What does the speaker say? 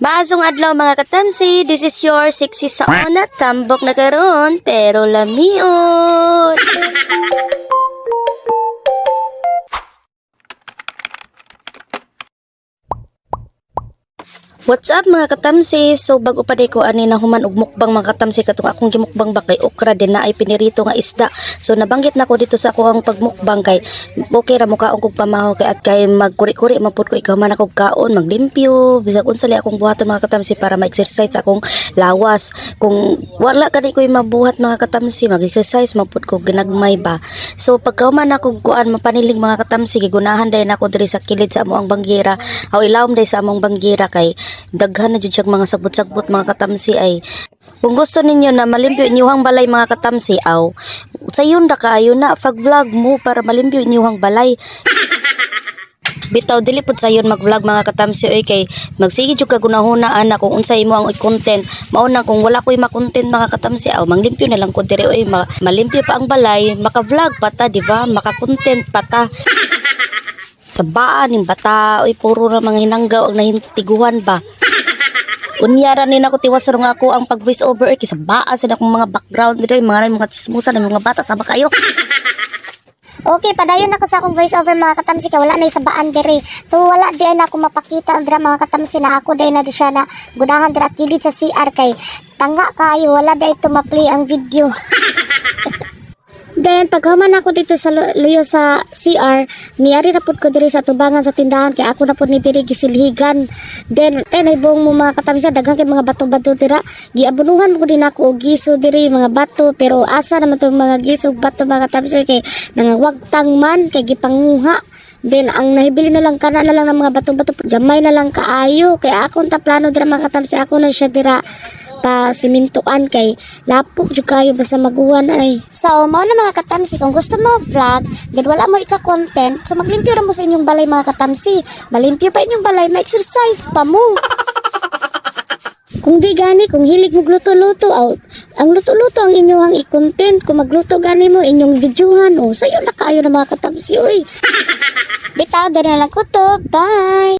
Maazong adlaw mga katamsi, this is your sexy sauna, tambok na karon, pero lamiot. What's up mga katamsi? So bago pa ko ani na human og mukbang mga katamsi katong akong gimukbang ba kay okra din na ay pinirito nga isda. So nabanggit na ko dito sa akong pagmukbang kay okay ra mo kaon kog pamahaw kay at kay magkuri-kuri mapud ko ikaw man akong kaon maglimpyo bisag unsa li akong buhaton mga katamsi para ma-exercise akong lawas. Kung wala kani ko'y mabuhat mga katamsi mag-exercise mapud ko ginagmay ba. So pagkauman ako kuan mapaniling mga katamsi gigunahan day nako diri sa kilid sa amoang banggira aw ilawom day sa among banggira kay daghan na jud mga sabot-sabot mga katamsi ay. Kung gusto ninyo na malimpyo inyuhang balay mga katamsi aw. Sayon ra kaayo na pag vlog mo para malimpyo inyuhang balay. Bitaw dili pud sayon mag-vlog mga katamsi oy kay magsige jud ka gunahuna ana kung unsa imo ang content mao na kung wala koy ma-content mga katamsi aw manglimpyo na lang ko diri oy ma- malimpyo pa ang balay maka-vlog pa ta di ba? Maka-content pa ta sa baan ng bata oy puro ra mga hinanggaw ang nahintiguan ba Unyara ni nako tiwas nga ako ang pag voice over kay sa baa sa akong mga background diri mga mga chismusan ng mga bata sama kayo Okay, padayon ako sa akong voice over mga katamsi kay wala na isabaan diri. So wala di na ako mapakita ang mga katamsi na ako dai na di siya na gunahan dira kilid sa CR kay tanga kayo wala dai tumapli ang video. Then, paghuman ako dito sa luyo sa CR, niyari na pud ko diri sa tubangan sa tindahan kay ako na pud ni diri gisilhigan. Then, eh naibong mo mga katamisa daghan kay mga bato-bato dira. Giabunuhan ko din ako giso diri mga bato pero asa naman tong mga giso ug bato mga katamisa kay nangawagtang man kay gipanguha. Then, ang nahibili na lang kana na lang ng mga bato-bato gamay na lang kaayo kay akong ta plano dira mga katamisa ako na siya dira pa simintuan kay lapok jud kayo basta maguwan ay. So, mao na mga katamsi kung gusto mo vlog, then wala mo ika content, so maglimpyo ra mo sa inyong balay mga katamsi. Malimpyo pa inyong balay, ma-exercise pa mo. Kung di gani, kung hilig mo luto-luto, aw, ang luto-luto ang inyong i-content. Kung magluto gani mo, inyong videohan, o, sayo na kayo na mga katamsi, oy. Bitaw, dali na lang ko to. Bye!